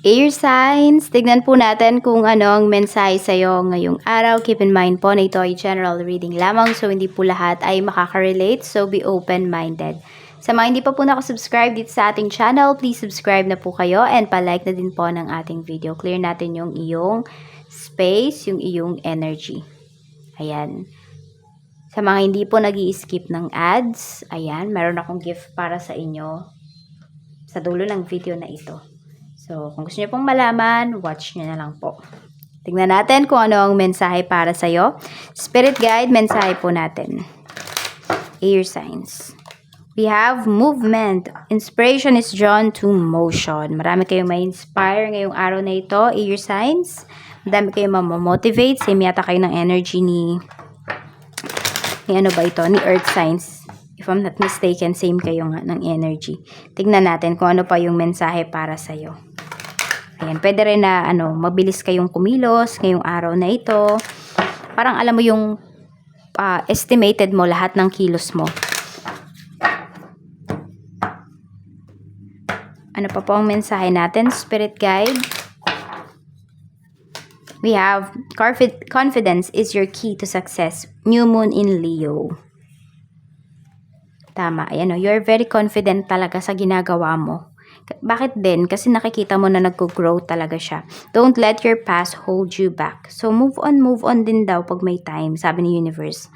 Air signs, tignan po natin kung ano ang mensahe sa'yo ngayong araw. Keep in mind po na ito ay general reading lamang so hindi po lahat ay makaka-relate so be open-minded. Sa mga hindi pa po nakasubscribe dito sa ating channel, please subscribe na po kayo and palike na din po ng ating video. Clear natin yung iyong space, yung iyong energy. Ayan. Sa mga hindi po nag skip ng ads, ayan, meron akong gift para sa inyo sa dulo ng video na ito. So, kung gusto niyo pong malaman, watch niyo na lang po. Tingnan natin kung ano ang mensahe para sa'yo. Spirit guide, mensahe po natin. Air signs. We have movement. Inspiration is drawn to motion. Marami kayong may inspire ngayong araw na ito, air signs. Madami kayong mamomotivate. Same yata kayo ng energy ni, ni ano ba ito, ni earth signs. If I'm not mistaken, same kayo nga ng energy. Tignan natin kung ano pa yung mensahe para sa'yo. Ayan, pwede rin na ano, mabilis kayong kumilos ngayong araw na ito. Parang alam mo yung ah, estimated mo lahat ng kilos mo. Ano pa po ang mensahe natin, Spirit Guide? We have confi- confidence is your key to success. New moon in Leo. Tama. Ayan o, you're very confident talaga sa ginagawa mo. Bakit din? Kasi nakikita mo na nag-grow talaga siya. Don't let your past hold you back. So, move on, move on din daw pag may time, sabi ni Universe.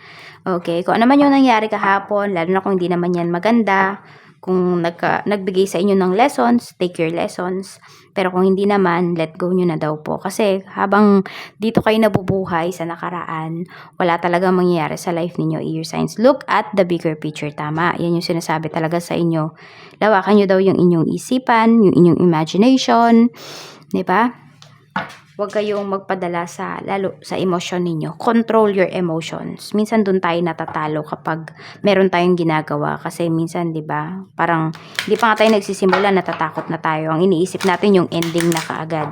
Okay, kung ano man yung nangyari kahapon, lalo na kung hindi naman yan maganda, kung nagka, nagbigay sa inyo ng lessons, take your lessons. Pero kung hindi naman, let go nyo na daw po. Kasi habang dito kayo nabubuhay sa nakaraan, wala talaga mangyayari sa life ninyo, ear signs. Look at the bigger picture. Tama. Yan yung sinasabi talaga sa inyo. Lawakan nyo daw yung inyong isipan, yung inyong imagination. 'Di ba? Huwag kayong magpadala sa, lalo sa emosyon ninyo. Control your emotions. Minsan doon tayo natatalo kapag meron tayong ginagawa. Kasi minsan, di ba, parang hindi pa nga tayo nagsisimula, natatakot na tayo. Ang iniisip natin yung ending na kaagad.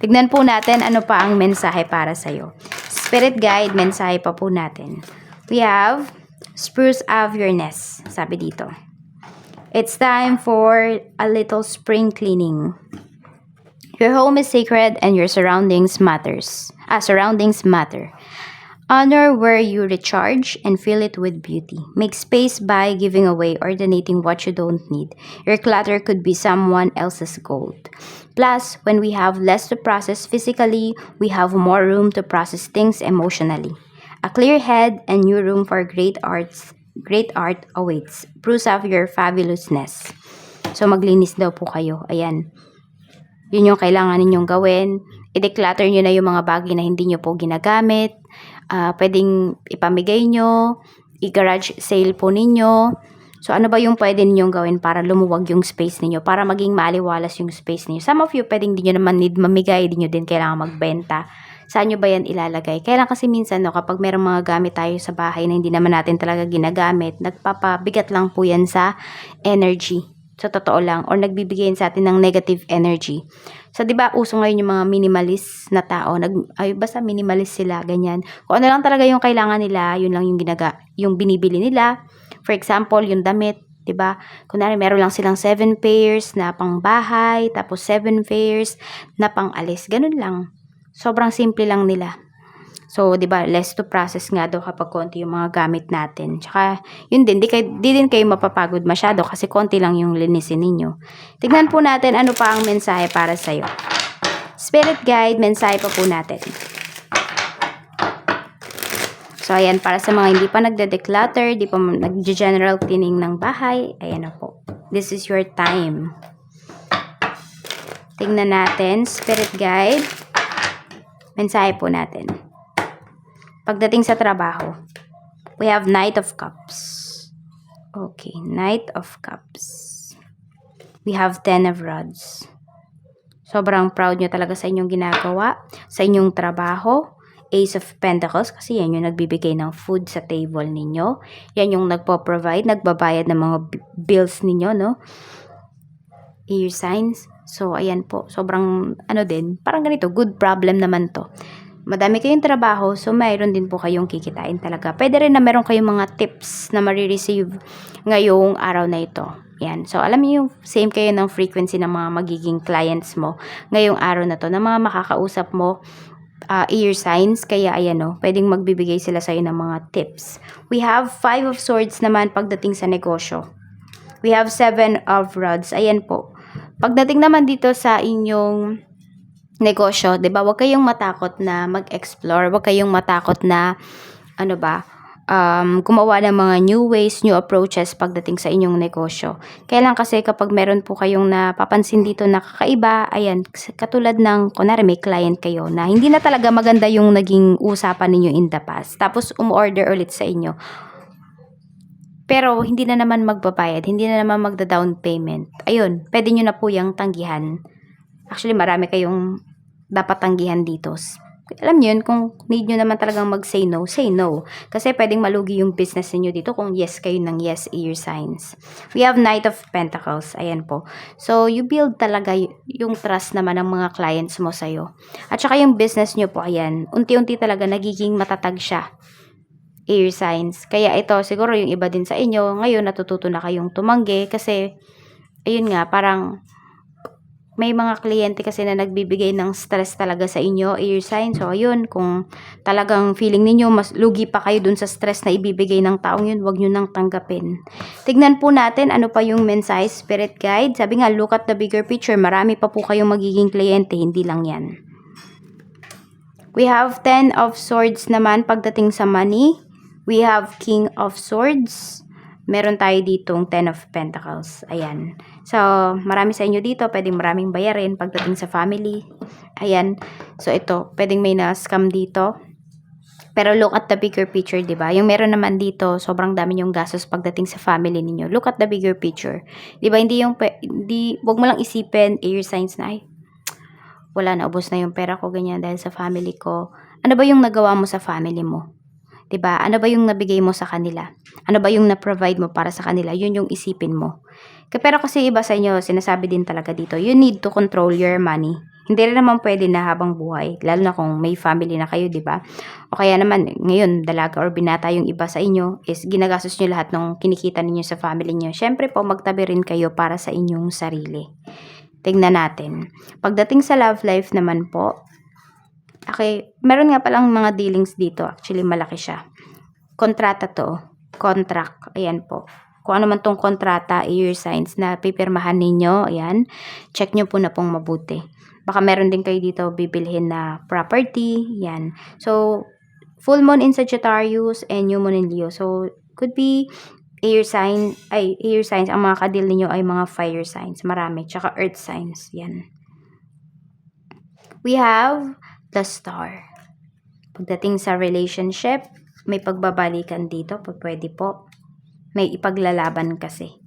Tignan po natin ano pa ang mensahe para sa'yo. Spirit guide, mensahe pa po natin. We have, spruce of your nest, sabi dito. It's time for a little spring cleaning. Your home is sacred and your surroundings matters. Ah, surroundings matter. Honor where you recharge and fill it with beauty. Make space by giving away or donating what you don't need. Your clutter could be someone else's gold. Plus, when we have less to process physically, we have more room to process things emotionally. A clear head and new room for great arts, great art awaits. Proofs of your fabulousness. So maglinis daw po kayo. Ayan. Yun yung kailangan ninyong gawin. I-declutter nyo na yung mga bagay na hindi nyo po ginagamit. Ah, pwedeng ipamigay nyo. I-garage sale po ninyo. So, ano ba yung pwede ninyong gawin para lumuwag yung space ninyo? Para maging maliwalas yung space ninyo. Some of you, pwedeng di nyo naman need mamigay. Di nyo din kailangan magbenta. Saan nyo ba yan ilalagay? Kailan kasi minsan, no, kapag merong mga gamit tayo sa bahay na hindi naman natin talaga ginagamit, nagpapabigat lang po yan sa energy sa totoo lang or nagbibigay sa atin ng negative energy. So 'di ba uso ngayon yung mga minimalist na tao, nag ay basta minimalist sila ganyan. Kung ano lang talaga yung kailangan nila, yun lang yung ginaga yung binibili nila. For example, yung damit, 'di ba? Kunwari meron lang silang 7 pairs na pangbahay, tapos 7 pairs na pang-alis. Ganun lang. Sobrang simple lang nila. So, 'di ba, less to process nga daw kapag konti yung mga gamit natin. Tsaka, yun din, di, kay, di din kayo mapapagod masyado kasi konti lang yung linisin ninyo. Tignan po natin ano pa ang mensahe para sa'yo. Spirit guide, mensahe pa po natin. So, ayan, para sa mga hindi pa nagde-declutter, di pa nag-general cleaning ng bahay, ayan na po. This is your time. Tingnan natin, spirit guide. Mensahe po natin. Pagdating sa trabaho, we have Knight of Cups. Okay, Knight of Cups. We have Ten of Rods. Sobrang proud nyo talaga sa inyong ginagawa, sa inyong trabaho. Ace of Pentacles, kasi yan yung nagbibigay ng food sa table ninyo. Yan yung nagpo-provide, nagbabayad ng mga bills ninyo, no? Air signs. So, ayan po. Sobrang, ano din, parang ganito, good problem naman to madami kayong trabaho, so mayroon din po kayong kikitain talaga. Pwede rin na meron kayong mga tips na marireceive ngayong araw na ito. Yan. So, alam niyo yung same kayo ng frequency ng mga magiging clients mo ngayong araw na to, na mga makakausap mo uh, ear signs. Kaya, ayan o, pwedeng magbibigay sila sa'yo ng mga tips. We have five of swords naman pagdating sa negosyo. We have seven of rods. Ayan po. Pagdating naman dito sa inyong negosyo, 'di ba? Huwag kayong matakot na mag-explore, huwag kayong matakot na ano ba, um, gumawa ng mga new ways, new approaches pagdating sa inyong negosyo. Kailan kasi kapag meron po kayong napapansin dito na kakaiba, ayan, katulad ng, kunwari may client kayo na hindi na talaga maganda yung naging usapan ninyo in the past. Tapos umorder ulit sa inyo. Pero hindi na naman magbabayad, hindi na naman magda-down payment. Ayun, pwede nyo na po yung tanggihan. Actually, marami kayong dapat tanggihan dito. Alam niyo yun, kung need nyo naman talagang mag-say no, say no. Kasi pwedeng malugi yung business niyo dito kung yes kayo ng yes ear signs. We have Knight of Pentacles. Ayan po. So, you build talaga yung trust naman ng mga clients mo sa'yo. At saka yung business nyo po, ayan, unti-unti talaga nagiging matatag siya ear signs. Kaya ito, siguro yung iba din sa inyo, ngayon natututo na kayong tumanggi kasi, ayun nga, parang may mga kliyente kasi na nagbibigay ng stress talaga sa inyo, ear sign. So, ayun, kung talagang feeling ninyo, mas lugi pa kayo dun sa stress na ibibigay ng taong yun, wag nyo nang tanggapin. Tignan po natin ano pa yung mensahe spirit guide. Sabi nga, look at the bigger picture. Marami pa po kayong magiging kliyente, hindi lang yan. We have 10 of swords naman pagdating sa money. We have King of Swords. Meron tayo ditong Ten of Pentacles. Ayan. So, marami sa inyo dito. Pwedeng maraming bayarin pagdating sa family. Ayan. So, ito. Pwedeng may na-scam dito. Pero look at the bigger picture, di ba? Yung meron naman dito, sobrang dami yung gastos pagdating sa family ninyo. Look at the bigger picture. Di ba? Hindi yung, hindi, wag mo lang isipin, air signs na, ay, wala na, ubos na yung pera ko, ganyan, dahil sa family ko. Ano ba yung nagawa mo sa family mo? 'Di ba? Ano ba yung nabigay mo sa kanila? Ano ba yung na-provide mo para sa kanila? Yun yung isipin mo. Pero kasi iba sa inyo, sinasabi din talaga dito, you need to control your money. Hindi rin naman pwede na habang buhay, lalo na kung may family na kayo, 'di ba? O kaya naman ngayon dalaga or binata yung iba sa inyo is ginagastos niyo lahat ng kinikita ninyo sa family niyo. Syempre po magtabi rin kayo para sa inyong sarili. Tingnan natin. Pagdating sa love life naman po, Okay, meron nga palang mga dealings dito. Actually, malaki siya. Kontrata to. Contract. Ayan po. Kung ano man tong kontrata, year signs na pipirmahan ninyo, ayan, check nyo po na pong mabuti. Baka meron din kayo dito bibilhin na property, yan. So, full moon in Sagittarius and new moon in Leo. So, could be air sign, ay, air signs. Ang mga kadil ninyo ay mga fire signs. Marami. Tsaka earth signs. Yan. We have the star. Pagdating sa relationship, may pagbabalikan dito, pwede po. May ipaglalaban kasi.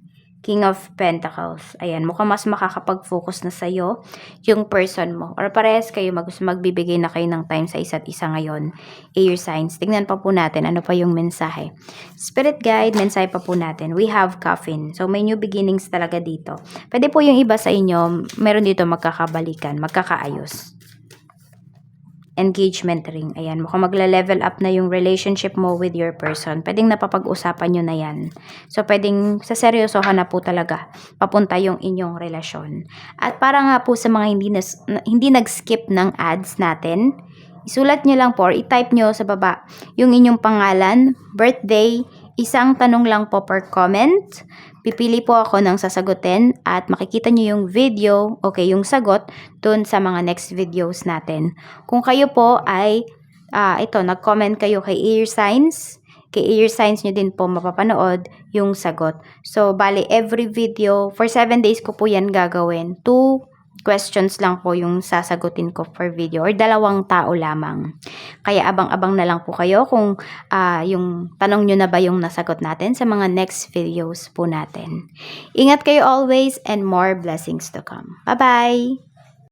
King of Pentacles. Ayan, mukhang mas makakapag-focus na sa'yo yung person mo. Or parehas kayo, mag magbibigay na kayo ng time sa isa't isa ngayon. Air signs. Tingnan pa po natin ano pa yung mensahe. Spirit guide, mensahe pa po natin. We have coffin. So, may new beginnings talaga dito. Pwede po yung iba sa inyo, meron dito magkakabalikan, magkakaayos engagement ring. Ayan, mukhang magla-level up na yung relationship mo with your person. Pwedeng napapag-usapan nyo na yan. So, pwedeng sa seryosohan na po talaga papunta yung inyong relasyon. At para nga po sa mga hindi, nas, hindi nag-skip ng ads natin, isulat nyo lang po or i-type nyo sa baba yung inyong pangalan, birthday, isang tanong lang po per comment. Pipili po ako ng sasagutin at makikita nyo yung video, okay, yung sagot dun sa mga next videos natin. Kung kayo po ay, ah, ito, nag-comment kayo kay ear signs, kay ear signs nyo din po mapapanood yung sagot. So, bali, every video, for 7 days ko po yan gagawin. Two questions lang po yung sasagutin ko per video or dalawang tao lamang. Kaya abang-abang na lang po kayo kung ah, yung tanong nyo na ba yung nasagot natin sa mga next videos po natin. Ingat kayo always and more blessings to come. Bye-bye!